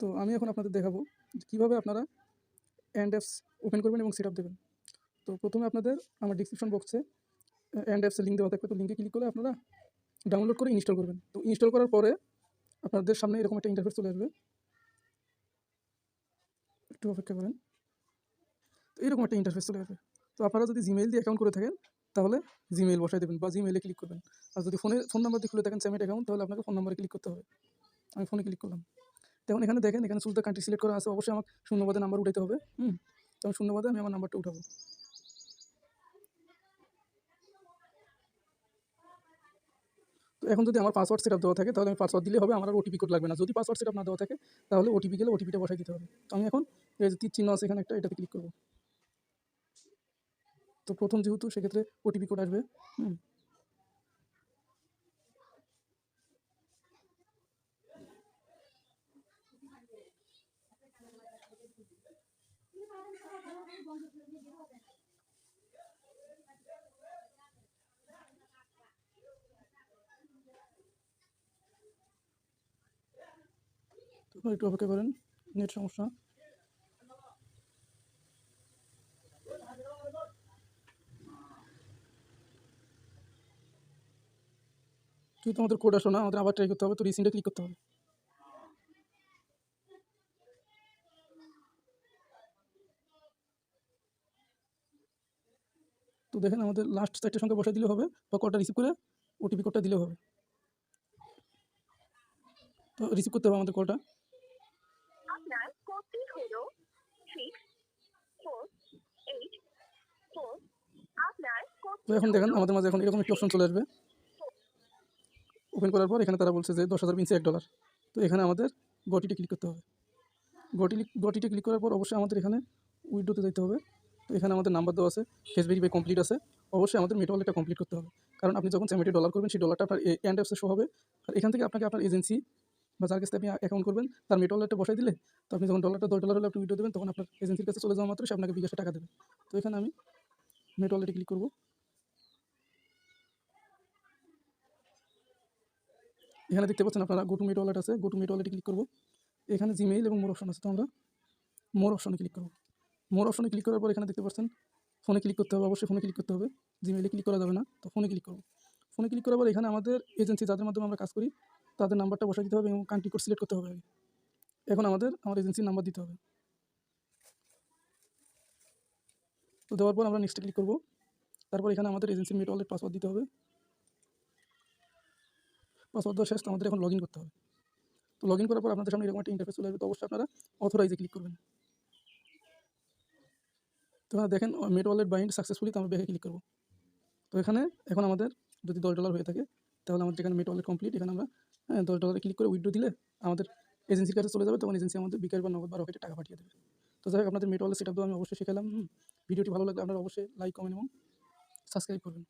তো আমি এখন আপনাদের দেখাবো কীভাবে আপনারা অ্যান্ড অ্যাপস ওপেন করবেন এবং সেট আপ দেবেন। তো প্রথমে আপনাদের আমার ডিসক্রিপশন বক্সে অ্যান্ড অ্যাপসের লিঙ্ক দেওয়া থাকবে। তো লিঙ্কে ক্লিক করে আপনারা ডাউনলোড করে ইনস্টল করবেন। তো ইনস্টল করার পরে আপনাদের সামনে এরকম একটা ইন্টারফেস চলে আসবে। একটু অপেক্ষা করেন। তো এরকম একটা ইন্টারফেস চলে আসবে। তো আপনারা যদি জিমেইল দিয়ে অ্যাকাউন্ট করে থাকেন, তাহলে জিমেইল বসাই দেবেন বা জিমেইলে ক্লিক করবেন। আর যদি ফোনে ফোন নাম্বার দিয়ে খুলে থাকেন স্যামেট অ্যাকাউন্ট তাহলে আপনাকে ফোন নাম্বারে ক্লিক করতে হবে। আমি ফোনে ক্লিক করলাম। তখন এখানে দেখেন এখানে শুধু কান্ট্রি সিলেক্ট করা আছে অবশ্যই আমার শূন্যবাদে নাম্বার উঠাতে হবে। হুম। তো আমি শূন্যবাদে আমি আমার নাম্বারটা উঠাবো। তো এখন যদি আমার পাসওয়ার্ড সেট দেওয়া থাকে তাহলে আমি পাসওয়ার্ড দিলে হবে আমার আর ওটিপি কোড লাগবে না। যদি পাসওয়ার্ড সেট না দেওয়া থাকে তাহলে ওটিপি গেলে ওটিপিটা বসাই দিতে হবে। তো আমি এখন এই যে তীর চিহ্ন আছে এখানে একটা এটাতে ক্লিক করব। তো প্রথম যেহেতু সেক্ষেত্রে ওটিপি কোড আসবে। হুম। একটু অপেক্ষা করেন, নেট সমস্যা। যেহেতু আমাদের কোড আসলো না, আমাদের আবার ট্রাই করতে হবে, তো রিসেন্টে ক্লিক করতে হবে। তো দেখেন আমাদের লাস্ট চারটে সংখ্যা বসাই দিলে হবে বা কলটা রিসিভ করে ওটিপি কোডটা দিলে হবে। তো রিসিভ করতে হবে আমাদের কলটা আপনার কোডটি হলো সিক্স ফোর এইট ফোর আপনার কোড তো এখন দেখেন আমাদের মাঝে এখন এরকম একটি অপশন চলে আসবে। ওপেন করার পর এখানে তারা বলছে যে দশ হাজার পিনসে এক ডলার তো এখানে আমাদের গটিতে ক্লিক করতে হবে। গটি গটিতে ক্লিক করার পর অবশ্যই আমাদের এখানে উইডোতে যেতে হবে। এখানে আমাদের নাম্বার দেওয়া আছে ফেস ভেরিফাই কমপ্লিট আছে, অবশ্যই আমাদের মেটোয়ালটা কমপ্লিট করতে হবে। কারণ আপনি যখন সেমেটে ডলার করবেন, সেই ডলারটা আপনার অ্যান্ড অ্যাপসে শো হবে। আর এখান থেকে আপনাকে আপনার এজেন্সি বা যার কাছে আপনি অ্যাকাউন্ট করবেন, তার মেটোয়ালটা বসাই দিলে, তো আপনি যখন ডলারটা দশ ডলার হলে আপনি দেবেন, তখন আপনার এজেন্সির কাছে চলে যাওয়া মাত্র সে আপনাকে বিকাশে টাকা দেবে। তো এখানে আমি মেটোয়ালেটে ক্লিক করব। এখানে দেখতে পাচ্ছেন আপনারা গো টু মিট ওয়ালেট আছে। গো টু মিট ওয়ালেটে ক্লিক করব। এখানে জিমেইল এবং মোর অপশন আছে তো আমরা মোর অপশনে ক্লিক করব। মোর অপশনে ক্লিক করার পর এখানে দেখতে পাচ্ছেন ফোনে ক্লিক করতে হবে, অবশ্যই ফোনে ক্লিক করতে হবে। জিমেইলে ক্লিক করা যাবে না, তো ফোনে ক্লিক করব। ফোনে ক্লিক করার পর এখানে আমাদের এজেন্সি যাদের মাধ্যমে আমরা কাজ করি, তাদের নাম্বারটা বসাই দিতে হবে এবং কান্ট্রি কোড সিলেক্ট করতে হবে আগে। এখন আমাদের, আমার এজেন্সির নাম্বার দিতে হবে। তো দেওয়ার পর আমরা নেক্সটে ক্লিক করব। তারপর এখানে আমাদের এজেন্সির মিট ওয়ালেট পাসওয়ার্ড দিতে হবে। পাসওয়ার্ড দেওয়া শেষ, তো আমাদের এখন লগ করতে হবে। তো লগ করার পর আপনাদের সামনে এরকম একটা ইন্টারফেস চলে আসবে, তো অবশ্যই আপনারা অথরাইজে ক্লিক করবেন। তো এখানে দেখেন মেট ওয়ালেট বাইন্ড সাকসেসফুলি তো আমরা ব্যাকে ক্লিক করব। তো এখানে এখন আমাদের যদি দশ ডলার হয়ে থাকে তাহলে আমাদের এখানে মেট ওয়ালেট কমপ্লিট এখানে আমরা হ্যাঁ, দশ ডলারে ক্লিক করে উইড্রো দিলে আমাদের এজেন্সির কাছে চলে যাবে তখন এজেন্সি আমাদের বিকাশ বা নগদ বারো রকেটে টাকা পাঠিয়ে দেবে। তো যাই হোক আপনাদের মেট ওয়ালেট সেট আমি অবশ্যই শেখালাম ভিডিওটি ভালো লাগলে আপনারা অবশ্যই লাইক কমেন্ট এবং সাবস্ক্রাইব করবেন।